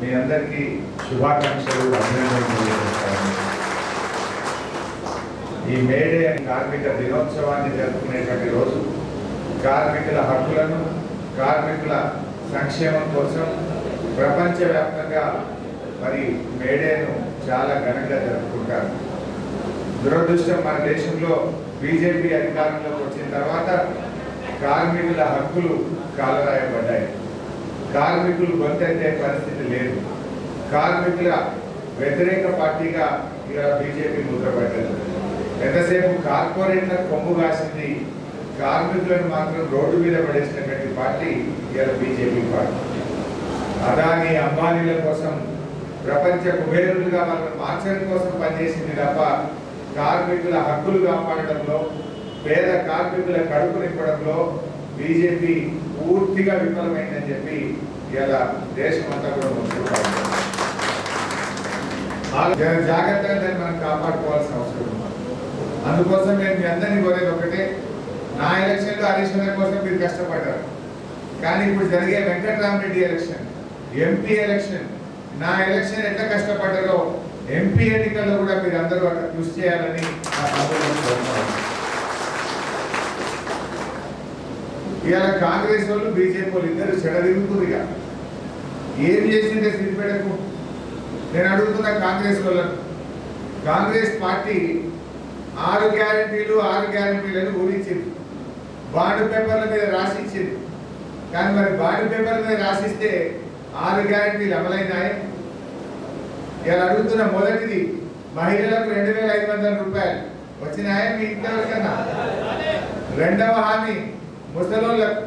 మీ అందరికీ శుభాకాంక్షలు అభినందనలు. ఈ మేడే కార్మిక దినోత్సవాన్ని జరుపుకునేటువంటి రోజు కార్మికుల హక్కులను కార్మికుల సంక్షేమం కోసం ప్రపంచవ్యాప్తంగా మరి మేడేను చాలా ఘనంగా జరుపుకుంటారు. దురదృష్టం మన దేశంలో బీజేపీ అధికారంలోకి వచ్చిన తర్వాత కార్మికుల హక్కులు కాలరాయబడ్డాయి. కార్మికులు గొంతెత్తే పరిస్థితి లేదు. కార్మికుల వ్యతిరేక పార్టీగా ఇలా బీజేపీ ముద్రపడ్డది ఎంతసేపు కార్పొరేట్ల కొమ్ము కాసింది కార్మికులను మాత్రం రోడ్డు మీద పడేసినటువంటి పార్టీ ఇలా బీజేపీ పార్టీ. అదాని అంబానీల కోసం ప్రపంచ కుబేరులుగా వాళ్ళని మార్చడం కోసం పనిచేసింది తప్ప కార్మికుల హక్కులు కాపాడడంలో పేద కార్మికుల కడుపు నింపడంలో బీజేపీ పూర్తిగా విఫలమైందని చెప్పి ఇలా దేశం అంతా కూడా జాగ్రత్తగా దాన్ని మనం కాపాడుకోవాల్సిన అవసరం ఉంది. అందుకోసం నేను మీ అందరినీ కోరేది ఒకటే నా ఎలక్షన్లో హరీష్ కోసం మీరు కష్టపడ్డారు. కానీ ఇప్పుడు జరిగే వెంకటరామరెడ్డి ఎలక్షన్ ఎంపీ ఎలక్షన్ నా ఎలక్షన్ ఎట్లా కష్టపడ్డారో ఎంపీ ఎన్నికల్లో కూడా మీరు అందరూ అక్కడ కృషి చేయాలని నా ఇవాళ కాంగ్రెస్ వాళ్ళు బీజేపీ వాళ్ళు ఇద్దరు చెడదిరుగుతుంది ఇక ఏం చేసిందే సిద్దిపేటకు నేను అడుగుతున్నా కాంగ్రెస్ వాళ్ళను కాంగ్రెస్ పార్టీ ఆరు గ్యారంటీలు ఆరు గ్యారంటీలను ఊహించింది. బాండ్ పేపర్ల మీద రాసిచ్చింది. కానీ మరి బాండ్ పేపర్ల మీద రాసిస్తే ఆరు గ్యారంటీలు అమలైనాయి? ఇలా అడుగుతున్న మొదటిది మహిళలకు రెండు వేల ఐదు వందల రూపాయలు. వచ్చినాయా మీ ఇంతవరకన్నా రెండవ హామీ ముసలోళ్ళకు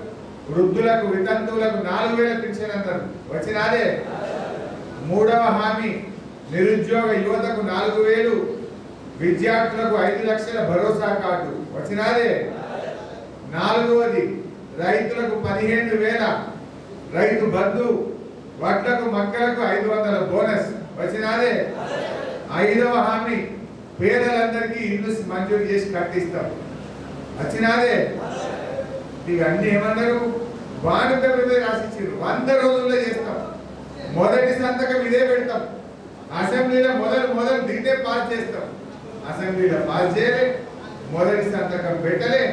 వృద్ధులకు వితంతువులకు నాలుగు వేల పెన్షన్ అంటారు. వచ్చినాదే. మూడవ హామీ నిరుద్యోగ యువతకు నాలుగు వేలు విద్యార్థులకు ఐదు లక్షల భరోసా కార్డు. వచ్చినాదే. నాలుగవది రైతులకు పదిహేను వేల రైతు బంధు వడ్లకు మక్కలకు ఐదు వందల బోనస్. వచ్చినాదే. ఐదవ హామీ పేదలందరికీ ఇల్లు మంజూరు చేసి కట్టిస్తాం. వచ్చినాదే. ఇవన్నీ ఏమన్నారు బాణిక మీద రాసిచ్చారు వంద రోజుల్లో చేస్తాం. మొదటి సంతకం ఇదే పెడతాం. అసెంబ్లీలో మొదలు మొదలు దీన్నే పాస్ చేస్తాం. అసెంబ్లీలో పాస్ చేయలే మొదటి సంతకం పెట్టలే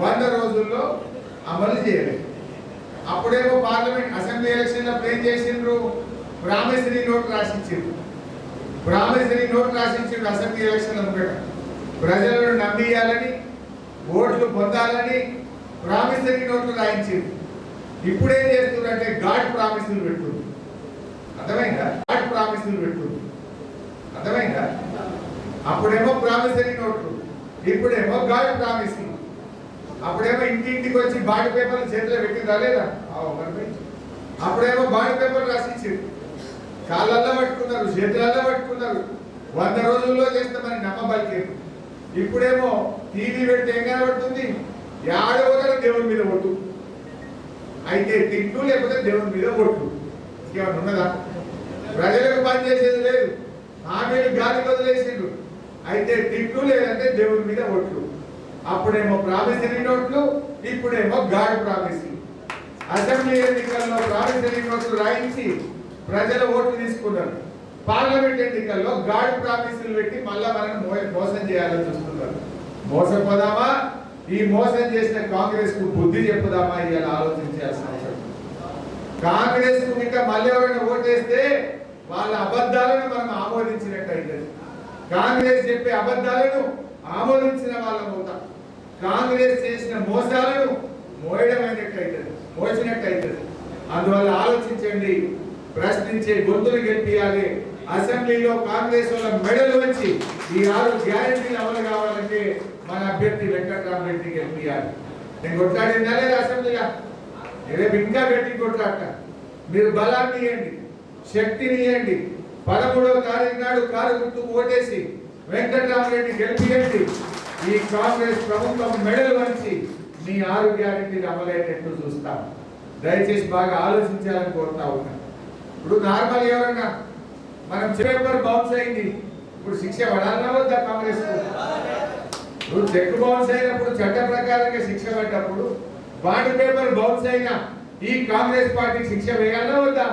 వంద రోజుల్లో అమలు చేయలే. అప్పుడేమో పార్లమెంట్ అసెంబ్లీ ఎలక్షన్లో ప్లేన్ చేసిండ్రు? ప్రామిసరీ నోట్ రాసిచ్చిండ్రు. ప్రామిసరీ నోట్ రాసిచ్చిండ్రు అసెంబ్లీ ఎలక్షన్ అనుకుంటా ప్రజలను నమ్మియాలని ఓట్లు పొందాలని ప్రామిసరీ నోట్లు రాయించింది. ఇప్పుడు ఏం చేస్తున్నారంటే గాడ్ ప్రామిసులు పెట్టుకుంది అర్థమైందా? గాడ్ ప్రామిసులు పెట్టుకుంది అర్థమైందా? అప్పుడేమో ప్రామిసరీ నోట్లు ఇప్పుడేమో గాడ్ ప్రామిసులు అప్పుడేమో ఇంటింటికి వచ్చి బాడీ పేపర్లు చేతిలో పెట్టి రాలేదా అప్పుడేమో బాడీ పేపర్ రాసిచ్చారు కాళ్ళల్లో పట్టుకున్నారు చేతులల్లో పట్టుకున్నారు. వంద రోజుల్లో చేస్తామని నమ్మబలికేరు ఇప్పుడేమో టీవీ పెడితే ఏం కనబడుతుంది? యాడ దేవుని మీద ఒట్టు అయితే తిట్టు లేకపోతే దేవుని మీద ఒట్టు ఇంకేమన్నా ఉన్నదా? ప్రజలకు పనిచేసేది లేదు. హామీలు గాలి వదిలేసిండు అయితే తిట్టు లేదంటే దేవుని మీద ఒట్లు అప్పుడేమో ప్రామిసరీ నోట్లు ఇప్పుడేమో గాడ్ ప్రామిసరీ. అసెంబ్లీ ఎన్నికల్లో ప్రామిసరీ నోట్లు రాయించి ప్రజల ఓట్లు తీసుకున్నారు. పార్లమెంట్ ఎన్నికల్లో గాడ్ ప్రామిసులు పెట్టి మళ్ళా మనల్ని మోసం చేయాలని చూస్తున్నారు. మోసపోదామా? ఈ మోసం చేసిన కాంగ్రెస్కు బుద్ధి చెప్పుదామా ఇవాళ ఆలోచించాల్సిన అవసరం కాంగ్రెస్కు ఇంకా మళ్ళీ ఎవరైనా ఓటేస్తే వాళ్ళ అబద్ధాలను మనం ఆమోదించినట్టు అవుతుంది కాంగ్రెస్ చెప్పే అబద్ధాలను ఆమోదించిన వాళ్ళం అవుతాం. కాంగ్రెస్ చేసిన మోసాలను మోయడమైనట్టయితే అవుతుంది అందువల్ల ఆలోచించండి ప్రశ్నించే గొంతులు గెలిపియాలి. అసెంబ్లీలో కాంగ్రెస్ వాళ్ళ మెడలు వచ్చి ఈ ఆరు గ్యారెంటీలు అమలు కావాలంటే మన అభ్యర్థి వెంకట్రామరెడ్డి గెలిపియాలి. నేను కొట్లాడిందా లేదా అసెంబ్లీగా రేపు ఇంకా గట్టి కొట్లాట మీరు బలాన్ని ఇవ్వండి శక్తిని ఇవ్వండి పదమూడవ తారీఖు నాడు కారు గుర్తు ఓటేసి వెంకటరామరెడ్డి గెలిపియండి. ఈ కాంగ్రెస్ ప్రభుత్వం మెడలు వంచి మీ ఆరు గ్యారెంటీలు అమలయ్యేటట్టు చూస్తాం. దయచేసి బాగా ఆలోచించాలని కోరుతా ఉన్నాను ఇప్పుడు నార్మల్ ఎవరన్నా? మనం పేపర్ బౌన్స్ అయింది. ఇప్పుడు శిక్ష పడాలన్నా వద్దా కాంగ్రెస్ ఇప్పుడు చెక్ బౌన్స్ అయినప్పుడు చట్ట ప్రకారంగా శిక్ష పడ్డప్పుడు బాండ్ పేపర్ బౌన్స్ అయినా ఈ కాంగ్రెస్ పార్టీ శిక్ష వేయాలా వద్దా?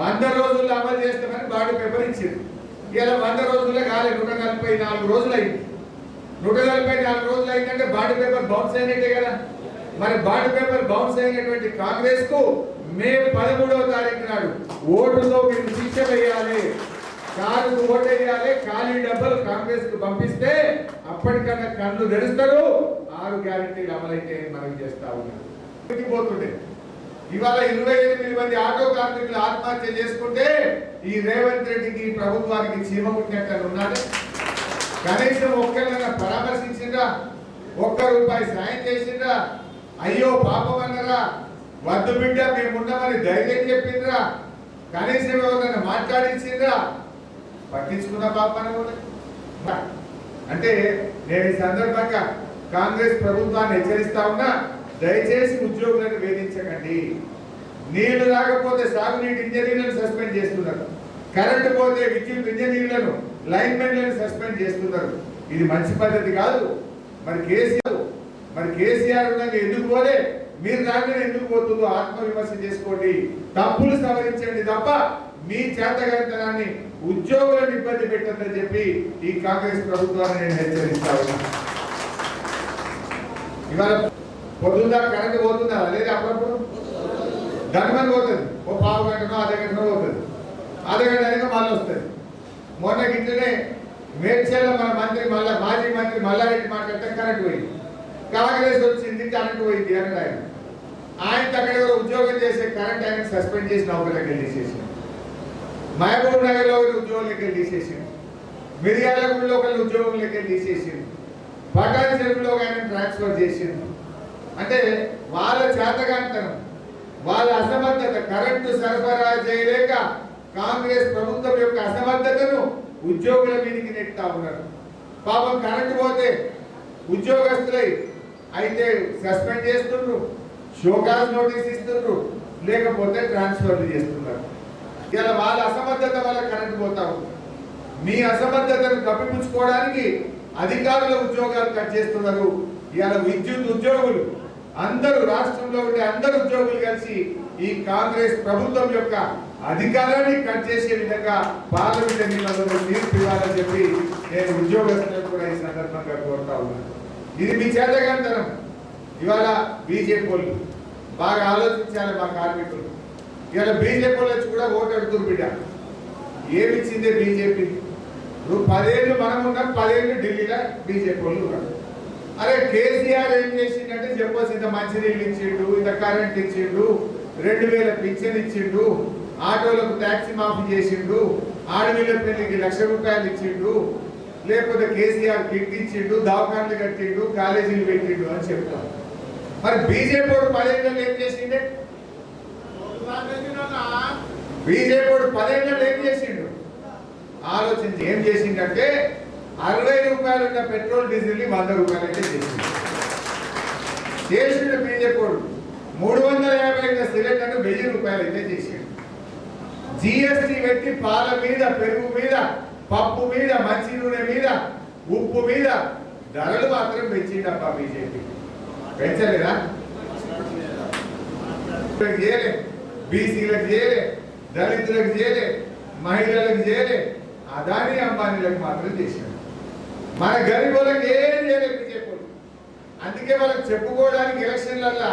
వంద రోజుల్లో అమలు చేస్తామని బాడీ పేపర్ ఇచ్చింది. ఇలా వంద రోజుల్లో కాలేదు నూట నలభై నాలుగు రోజులు అయింది. నూట నలభై నాలుగు రోజులు అయిందంటే బాడీ పేపర్ బౌన్స్ అయినట్టే కదా. మరి బాడీ పేపర్ బౌన్స్ అయినటువంటి కాంగ్రెస్కు మే పదమూడవ తారీఖు నాడు ఓటుతో మీరు శిక్ష వేయాలి. కారుకు ఓటేయాలి ఖాళీ డబ్బులు కాంగ్రెస్కు పంపిస్తే అప్పటికన్నా కళ్ళు తెరుస్తారు. ఆరు గ్యారెంటీలు అమలైతే మనం చేస్తా ఉన్నాం. పోతుండే. ఇవాళ ఇరవై ఎనిమిది మంది ఆటో కార్మికులు ఆత్మహత్య చేసుకుంటే ఈ రేవంత్ రెడ్డికి ప్రభుత్వానికి చీమ పుట్టినట్టు ఉన్నాడు. కనీసం ఒక్కరైనా పరామర్శించిండ్రా? ఒక్క రూపాయి సాయం చేసిండ్రా? అయ్యో పాపం అన్నరా? వద్దు బిడ్డ మేమున్నామని ధైర్యం చెప్పిండ్రా? కనీసం ఎవరైనా మాట్లాడించిండ్రా? పట్టించుకున్న పాపాన్ని కూడా. అంటే నేను ఈ సందర్భంగా కాంగ్రెస్ ప్రభుత్వాన్ని హెచ్చరిస్తా ఉన్నా దయచేసి ఉద్యోగులను వేధించకండి. నీళ్ళు రాకపోతే సాగునీటి ఇంజనీర్లను సస్పెండ్ చేస్తున్నారు. కరెంటు పోతే విద్యుత్ ఇంజనీర్లను లైన్మెన్లను సస్పెండ్ చేస్తున్నారు. ఇది మంచి పద్ధతి కాదు. మరి కేసీఆర్ మరి కేసీఆర్ ఉండగా ఎందుకు పోలే? మీరు రాగానే ఎందుకు పోతుందో ఆత్మవిమర్శ చేసుకోండి. తప్పులు సవరించండి తప్ప మీ చేతగారితనాన్ని ఉద్యోగులను ఇబ్బంది పెట్టద్దని చెప్పి ఈ కాంగ్రెస్ ప్రభుత్వాన్ని నేను హెచ్చరిస్తా ఉన్నాను ఇవాళ పొద్దున్న కరెంట్ పోతుందా? లేదా అప్పుడప్పుడు? గంటమని పోతుంది. ఓ పావు గంటనో అర్ధ గంటనో పోతుంది. అర్ధ గంట అయినా మళ్ళీ వస్తుంది. మొన్న గిట్లనే మేడ్చల్లో మన మంత్రి మళ్ళా మాజీ మంత్రి మల్లారెడ్డి మాట్లాడితే కరెంట్ పోయింది. కాంగ్రెస్ వచ్చింది కరెంట్ పోయింది అన్నాడు ఆయన ఆయన అక్కడ ఎవరో ఉద్యోగం చేసే కరెంట్ ఆయన సస్పెండ్ చేసి నౌకర్లోకి వెళ్ళి తీసేసి మహబూబ్ నగర్లో ఉద్యోగం లెక్క వెళ్ళి మిర్యాలగూడలో ఒకళ్ళు ఉద్యోగం లెక్క తీసేసి పటాన్ చెరువులో ఆయన ట్రాన్స్ఫర్ చేసింది అంటే వాళ్ళ చేతగాంతనం వాళ్ళ అసమర్థత కరెంటు సరఫరా చేయలేక కాంగ్రెస్ ప్రభుత్వం యొక్క అసమర్థతను ఉద్యోగుల మీదకి నెట్టా ఉన్నారు. పాపం కరెంటు పోతే ఉద్యోగస్తులై అయితే సస్పెండ్ చేస్తుండ్రు షోకాస్ నోటీస్ ఇస్తుండ్రు లేకపోతే ట్రాన్స్ఫర్లు చేస్తుండ్రు. ఇలా వాళ్ళ అసమర్థత వల్ల కరెంటు పోతా ఉంది మీ అసమర్థతను కప్పిపుచ్చుకోవడానికి అధికారుల ఉద్యోగాలు కట్ చేస్తున్నారు. ఇవాళ విద్యుత్ ఉద్యోగులు అందరూ రాష్ట్రంలో ఉండే అందరు ఉద్యోగులు కలిసి ఈ కాంగ్రెస్ ప్రభుత్వం యొక్క అధికారాన్ని కట్ చేసే విధంగా పార్లమెంట్ ఎన్నికలలో తీర్పు ఇవ్వాలని చెప్పి నేను ఉద్యోగస్తులకు కూడా ఈ సందర్భంగా కోరుతా ఉన్నాను. ఇది మీ చేతగాంతరం ఇవాళ బీజేపీ వాళ్ళు బాగా ఆలోచించాలి మా కార్మికులు. ఇవాళ బీజేపీ వాళ్ళు వచ్చి కూడా ఓటు అడుగుతున్నారు బిడ్డ. ఏమిచ్చిందే బీజేపీ? నువ్వు పదేళ్ళు మనం ఉన్నాం పదేళ్ళు ఢిల్లీలో బీజేపీ వాళ్ళు ఉన్నారు. అరే కేసీఆర్ ఏం చేసిండంటే చెప్పొచ్చు ఇంత మంచినీళ్ళు ఇచ్చిండు ఇంత కరెంట్ ఇచ్చిండు రెండు వేల పింఛన్ ఇచ్చిండు ఆటోలకు ట్యాక్సీ మాఫీ చేసిండు ఆడవిల పెళ్ళికి లక్ష రూపాయలు ఇచ్చిండు లేకపోతే కేసీఆర్ కిట్ ఇచ్చిండు దవాఖాన్లు కట్టిండు కాలేజీలు పెట్టిండు అని చెప్తాం మరి బీజేపీ వాడు పదేళ్ళు ఏం చేసిండే? బీజేపీ పదేళ్ళు ఏం చేసిండు. ఆలోచించి ఏం చేసిండంటే అరవై రూపాయలు ఉన్న పెట్రోల్ డీజిల్ని వంద రూపాయలు అయితే చేసిండు. చేసిండు బీజేపీ మూడు వందల యాభై ఉన్న సిలిండర్ వెయ్యి రూపాయలు అయితే చేసిండు. జిఎస్టి పెట్టి పాల మీద పెరుగు మీద పప్పు మీద మంచి నూనె మీద ఉప్పు మీద ధరలు మాత్రం పెంచిండప్ప బీజేపీ. పెంచలేదా? చేయలే. బీసీలకు చేయలే దళితులకు చేయలే మహిళలకు చేయలే అదాని అంబానీలకు మాత్రం చేశాడు మన గరీబులకు ఏం చేయలేదు బీజేపీ అందుకే వాళ్ళకి చెప్పుకోవడానికి ఎలక్షన్లల్లా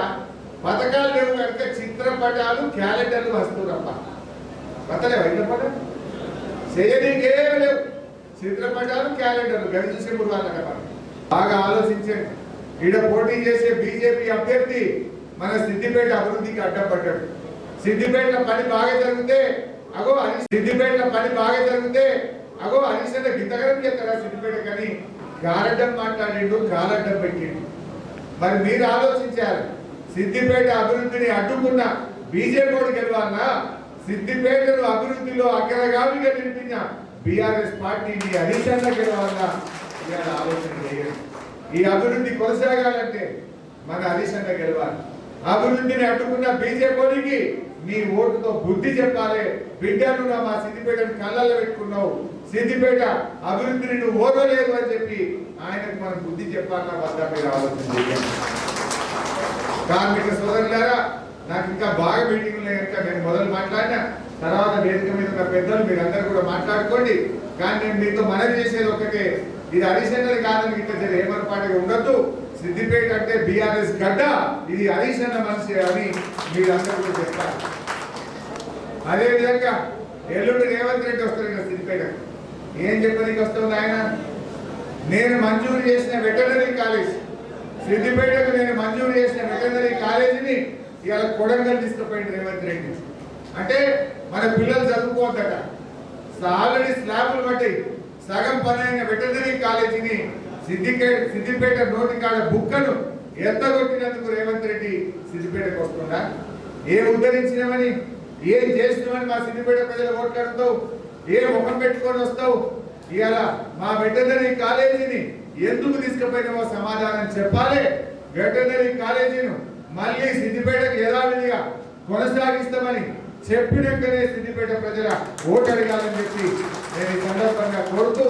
పథకాలు లేవు కనుక చిత్రపటాలు క్యాలెండర్లు వస్తున్నప్ప వస్తలేవు అయిన పట చేయడానికి ఏం లేవు. చిత్రపటాలు క్యాలెండర్లు గడి చూసే మూడు వాళ్ళ బాగా ఆలోచించండి. ఈడ పోటీ చేసే బీజేపీ అభ్యర్థి మన సిద్దిపేట అభివృద్ధికి అడ్డపడ్డాడు సిద్దిపేట పని బాగా జరిగితే అగో అని సిద్దిపేట పని బాగా జరిగితే అగో అనిసిన గితగరం గిత్తగరం చేస్తారా సిద్దిపేట? కానీ గారడ్డం మాట్లాడిండు గారడ్డం పెట్టిండు. మరి మీరు ఆలోచించారు సిద్దిపేట అభివృద్ధిని అడ్డుకున్న బీజేపీ గెలవాలన్నా సిద్దిపేటను అభివృద్ధిలో అగ్రగామిగా నిలిపిన బీఆర్ఎస్ పార్టీని హరీష్ గెలవాలన్నా ఇవాళ ఆలోచన ఈ అభివృద్ధి కొనసాగాలంటే మన హరీష్ గెలవాలి. అభివృద్ధిని అడ్డుకున్న బీజేపీకి నీ ఓటుతో బుద్ధి చెప్పాలి. బిడ్డను మా సిద్దిపేటను కళ్ళల్లో పెట్టుకున్నావు. సిద్దిపేట అభివృద్ధిని నువ్వు ఓడలేదు అని చెప్పి ఆయనకు మనం బుద్ధి చెప్పాలన్న వద్ద మీరు ఆలోచన కార్మిక సోదరులారా నాకు ఇంకా బాగా మీటింగ్ లేక కనుక నేను మొదలు మాట్లాడినా తర్వాత వేదిక మీద ఉన్న పెద్దలు మీరందరూ కూడా మాట్లాడుకోండి. కానీ నేను మీతో మనవి చేసేది ఒకటే ఇది అడిషనల్ కాదని ఇట్లా జర ఏమరపాటుగా ఉండొద్దు. సిద్దిపేట అంటే బీఆర్ఎస్ గడ్డ. ఇది అడిషనల్ మనిషి అని మీరందరూ కూడా చెప్తారు అదే విధంగా ఎల్లుండి రేవంత్ రెడ్డి వస్తారు సిద్దిపేట. ఏం చెప్పడానికి వస్తుంది ఆయన? నేను మంజూరు చేసిన వెటర్నరీ కాలేజ్. సిద్దిపేటకు నేను మంజూరు చేసిన వెటర్నరీ కాలేజీని ఇవాళ కొడంగల్ తీసుకుపోయింది రేవంత్ రెడ్డి. అంటే మన పిల్లలు చదువుకోవద్దట. ఆల్రెడీ స్లాబులు బట్టి సగం పని వెటర్నరీ కాలేజీని సిద్దిపేట సిద్దిపేట నోటి కాడ బుక్కను ఎత్తగొట్టినందుకు రేవంత్ రెడ్డి సిద్దిపేటకు వస్తుందా ఏం ఉద్ధరించినామని? ఏం చేసినామని మా సిద్దిపేట ప్రజలు ఓట్లాడుతావు ఏ ముఖం పెట్టుకొని వస్తావు? ఇవాళ మా వెటర్నరీ కాలేజీని ఎందుకు తీసుకుపోయినావో సమాధానం చెప్పాలి. వెటర్నరీ కాలేజీను మళ్ళీ సిద్దిపేటకు యథావిధిగా కొనసాగిస్తామని చెప్పినక్కనే సిద్దిపేట ప్రజల ఓటు అడగాలని చెప్పి నేను ఈ సందర్భంగా కోరుతూ